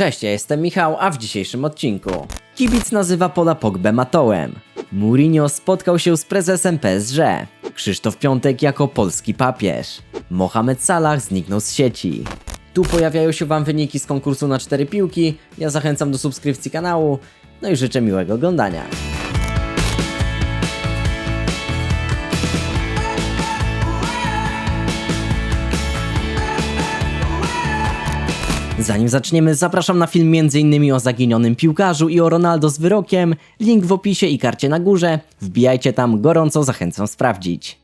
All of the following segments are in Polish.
Cześć, ja jestem Michał, a w dzisiejszym odcinku Kibic nazywa Pola Pogbę matołem. Mourinho spotkał się z prezesem PSG. Krzysztof Piątek jako polski papież. Mohamed Salah zniknął z sieci. Tu pojawiają się Wam wyniki z konkursu na cztery piłki. Ja zachęcam do subskrypcji kanału. No i życzę miłego oglądania. Zanim zaczniemy, zapraszam na film m.in. o zaginionym piłkarzu i o Ronaldo z wyrokiem. Link w opisie i karcie na górze. Wbijajcie tam, gorąco zachęcam sprawdzić.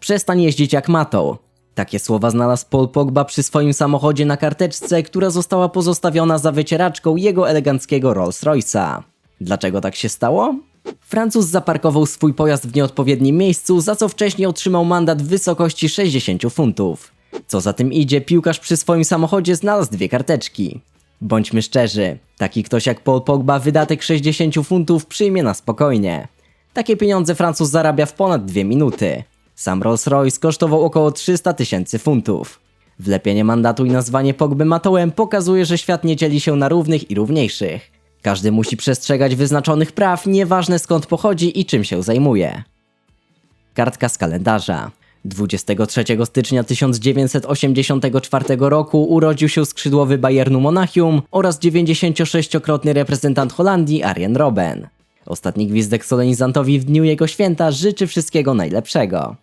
Przestań jeździć jak matą. Takie słowa znalazł Paul Pogba przy swoim samochodzie na karteczce, która została pozostawiona za wycieraczką jego eleganckiego Rolls-Royce'a. Dlaczego tak się stało? Francuz zaparkował swój pojazd w nieodpowiednim miejscu, za co wcześniej otrzymał mandat w wysokości 60 funtów. Co za tym idzie, piłkarz przy swoim samochodzie znalazł dwie karteczki. Bądźmy szczerzy, taki ktoś jak Paul Pogba wydatek 60 funtów przyjmie na spokojnie. Takie pieniądze Francuz zarabia w ponad dwie minuty. Sam Rolls-Royce kosztował około 300 tysięcy funtów. Wlepienie mandatu i nazwanie Pogby matołem pokazuje, że świat nie dzieli się na równych i równiejszych. Każdy musi przestrzegać wyznaczonych praw, nieważne skąd pochodzi i czym się zajmuje. Kartka z kalendarza. 23 stycznia 1984 roku urodził się skrzydłowy Bayernu Monachium oraz 96-krotny reprezentant Holandii Arjen Robben. Ostatni gwizdek solenizantowi w dniu jego święta życzy wszystkiego najlepszego.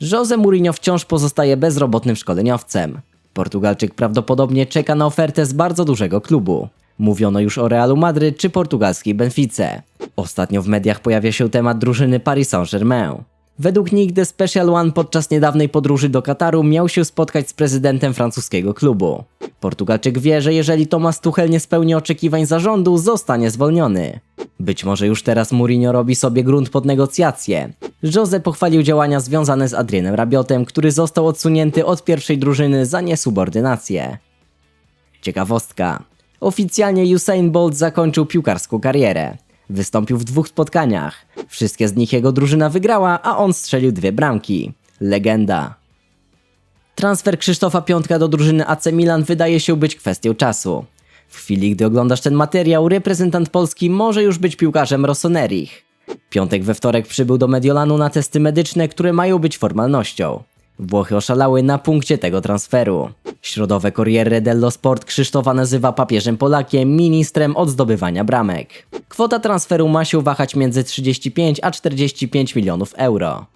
Jose Mourinho wciąż pozostaje bezrobotnym szkoleniowcem. Portugalczyk prawdopodobnie czeka na ofertę z bardzo dużego klubu. Mówiono już o Realu Madryt czy portugalskiej Benfice. Ostatnio w mediach pojawia się temat drużyny Paris Saint-Germain. Według nich The Special One podczas niedawnej podróży do Kataru miał się spotkać z prezydentem francuskiego klubu. Portugalczyk wie, że jeżeli Thomas Tuchel nie spełni oczekiwań zarządu, zostanie zwolniony. Być może już teraz Mourinho robi sobie grunt pod negocjacje. Jose pochwalił działania związane z Adrienem Rabiotem, który został odsunięty od pierwszej drużyny za niesubordynację. Ciekawostka. Oficjalnie Usain Bolt zakończył piłkarską karierę. Wystąpił w dwóch spotkaniach. Wszystkie z nich jego drużyna wygrała, a on strzelił dwie bramki. Legenda. Transfer Krzysztofa Piątka do drużyny AC Milan wydaje się być kwestią czasu. W chwili, gdy oglądasz ten materiał, reprezentant Polski może już być piłkarzem Rossonerich. Piątek we wtorek przybył do Mediolanu na testy medyczne, które mają być formalnością. Włochy oszalały na punkcie tego transferu. Środowe Corriere dello Sport Krzysztofa nazywa papieżem Polakiem, ministrem od zdobywania bramek. Kwota transferu ma się wahać między 35 a 45 milionów euro.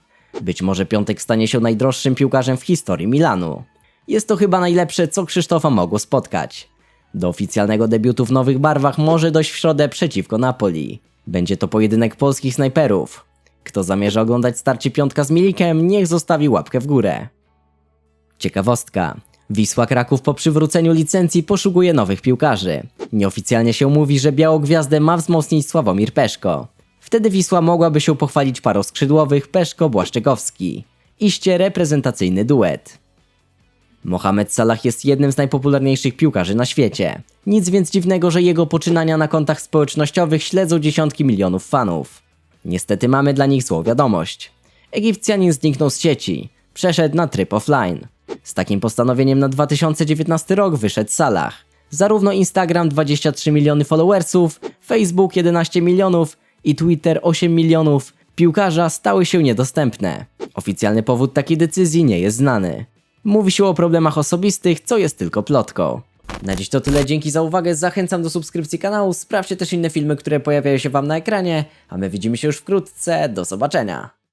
Być może Piątek stanie się najdroższym piłkarzem w historii Milanu. Jest to chyba najlepsze, co Krzysztofa mogło spotkać. Do oficjalnego debiutu w nowych barwach może dojść w środę przeciwko Napoli. Będzie to pojedynek polskich snajperów. Kto zamierza oglądać starcie piątka z Milikiem, niech zostawi łapkę w górę. Ciekawostka. Wisła Kraków po przywróceniu licencji poszukuje nowych piłkarzy. Nieoficjalnie się mówi, że Białogwiazdę ma wzmocnić Sławomir Peszko. Wtedy Wisła mogłaby się pochwalić parą skrzydłowych Peszko-Błaszczykowski. Iście reprezentacyjny duet. Mohamed Salah jest jednym z najpopularniejszych piłkarzy na świecie. Nic więc dziwnego, że jego poczynania na kontach społecznościowych śledzą dziesiątki milionów fanów. Niestety mamy dla nich złą wiadomość. Egipcjanin zniknął z sieci. Przeszedł na tryb offline. Z takim postanowieniem na 2019 rok wyszedł Salah. Zarówno Instagram 23 miliony followersów, Facebook 11 milionów i Twitter 8 milionów piłkarza stały się niedostępne. Oficjalny powód takiej decyzji nie jest znany. Mówi się o problemach osobistych, co jest tylko plotką. Na dziś to tyle, dzięki za uwagę, zachęcam do subskrypcji kanału, sprawdźcie też inne filmy, które pojawiają się Wam na ekranie, a my widzimy się już wkrótce, do zobaczenia.